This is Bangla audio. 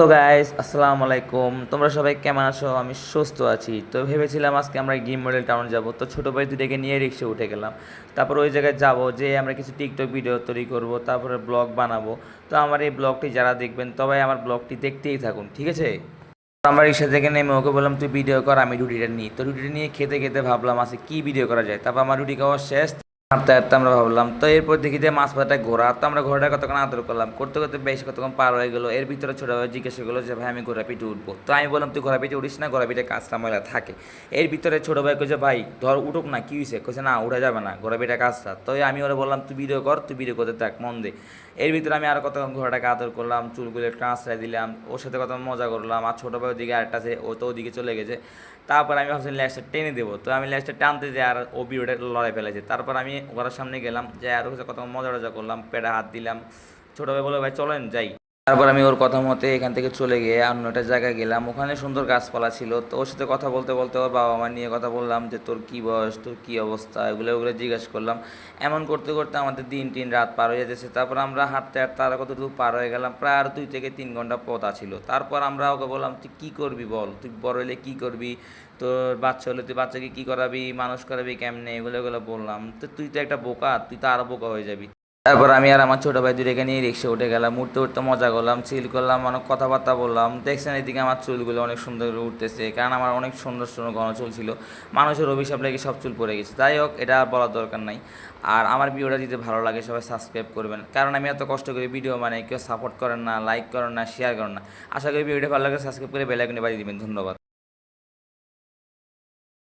তো গাইস আসসালামু আলাইকুম। তোমরা সবাই কেমন আছো? আমি সুস্থ আছি। তো ভেবেছিলাম আজকে আমরা গেম মডেল টাউন যাব। তো ছোটো ভাই দুটাকে নিয়ে রিক্সে উঠে গেলাম। তারপর ওই জায়গায় যাব যে আমরা কিছু টিকটক ভিডিও তৈরি করব, তারপরে ব্লগ বানাবো। তো আমার এই ব্লগটি যারা দেখবেন তবাই আমার ব্লগটি দেখতেই থাকুন, ঠিক আছে? আমরা রিক্সা থেকে নেমে ওকে বললাম, তুই ভিডিও কর, আমি রুটিটা নিই। তো রুটিটা নিয়ে খেতে খেতে ভাবলাম, আজকে কী ভিডিও করা যায়? তারপর আমার রুটি খাওয়া শেষ। হাঁটতে হাঁটতে আমরা ভাবলাম, তো এরপর দেখি যে মাছ পাতা ঘোরা তো আমরা ঘোড়াটা কতক্ষণ আদর করলাম? করতে করতে বেশ কতক্ষণ পার হয়ে গেলো। এর ভিতরে ছোটো ভাই জিজ্ঞাসা করল যে, ভাই, আমি ঘোড়া পিঠে উঠবো। তো আমি বললাম, তুই ঘোড়া পিঠে উঠিস না, ঘোড়া পিঠে কাঁচরা ময়লা থাকে। এর ভিতরে ছোটো ভাই কইছে, ভাই, ধর উঠুক না, কী হয়েছে কইছে, না, উঠা যাবে না, ঘোড়া পিঠে কাঁচরা তো আমি ওরা বললাম, তুই ভিডিও কর, তুই ভিডিও করতে থাক, মন দে। এর ভিতরে আমি আরও কতক্ষণ ঘোড়াটাকে আদর করলাম, চুলগুলো একটু আঁচড়াই দিলাম, ওর সাথে কত মজা করলাম, আর ছোটো ভাই ওদিকে আরেকটা আছে, ও তো ওদিকে চলে গেছে। তারপর আমি ভাবছি ল্যাসটা টেনে দেবো। তো আমি ল্যাসটা টানতে যাই, আর ও ভিডিওটা লড়াই ফেলেছে। তারপর আমি ওর সামনে গেলাম, যাই আরও কিছু কত মজা টজা করলাম পেড়া হাত দিলাম। ছোটো ভাই বলে ভাই, চলেন, যাই। তারপর আমি ওর কথা মতে এখান থেকে চলে গিয়ে অন্য একটা জায়গায় গেলাম। ওখানে সুন্দর গাছপালা ছিল। তো ওর সাথে কথা বলতে বলতে ওর বাবা মা নিয়ে কথা বললাম যে, তোর কী বয়স? তোর কী অবস্থা? এগুলো ওগুলো জিজ্ঞেস করলাম। এমন করতে করতে আমাদের দিন তিন রাত পার হয়ে যেতেছে। তারপর আমরা হাঁটতে হাঁটতে আর কতটুকু পার হয়ে গেলাম? প্রায় আর দুই থেকে তিন ঘণ্টা পথ ছিল। তারপর আমরা ওকে বললাম, তুই কী করবি বল? তুই বড় হলে কী করবি? তোর বাচ্চা হলে তুই বাচ্চাকে কী করাবি? মানুষ করাবি কেমনে? এগুলো এগুলো বললাম। তো তুই তো একটা বোকা, তুই তো আরও বোকা হয়ে যাবি। তারপর আমি আর আমার ছোটো ভাই দুটোকে নিয়ে রিক্সা উঠে গেলাম। উঠতে উঠতে মজা করলাম চিল করলাম, অনেক কথাবার্তা বললাম। দেখছেন এদিকে আমার চুলগুলো অনেক সুন্দর উঠতেছে, কারণ আমার অনেক সুন্দর সুন্দর ঘন চুল ছিল। মানুষের অভিশাপ লেগে সব চুল পড়ে গেছে। যাই হোক, এটা বলার দরকার নাই। আর আমার ভিডিওটা যদি ভালো লাগে, সবাই সাবস্ক্রাইব করবেন। কারণ আমি এত কষ্ট করে ভিডিও মানে কেউ সাপোর্ট করেন না লাইক করেন না শেয়ার করেন না। আশা করি ভিডিওটা ভালো লাগে সাবস্ক্রাইব করে বেলাইকনে বাজিয়ে দিবেন। ধন্যবাদ।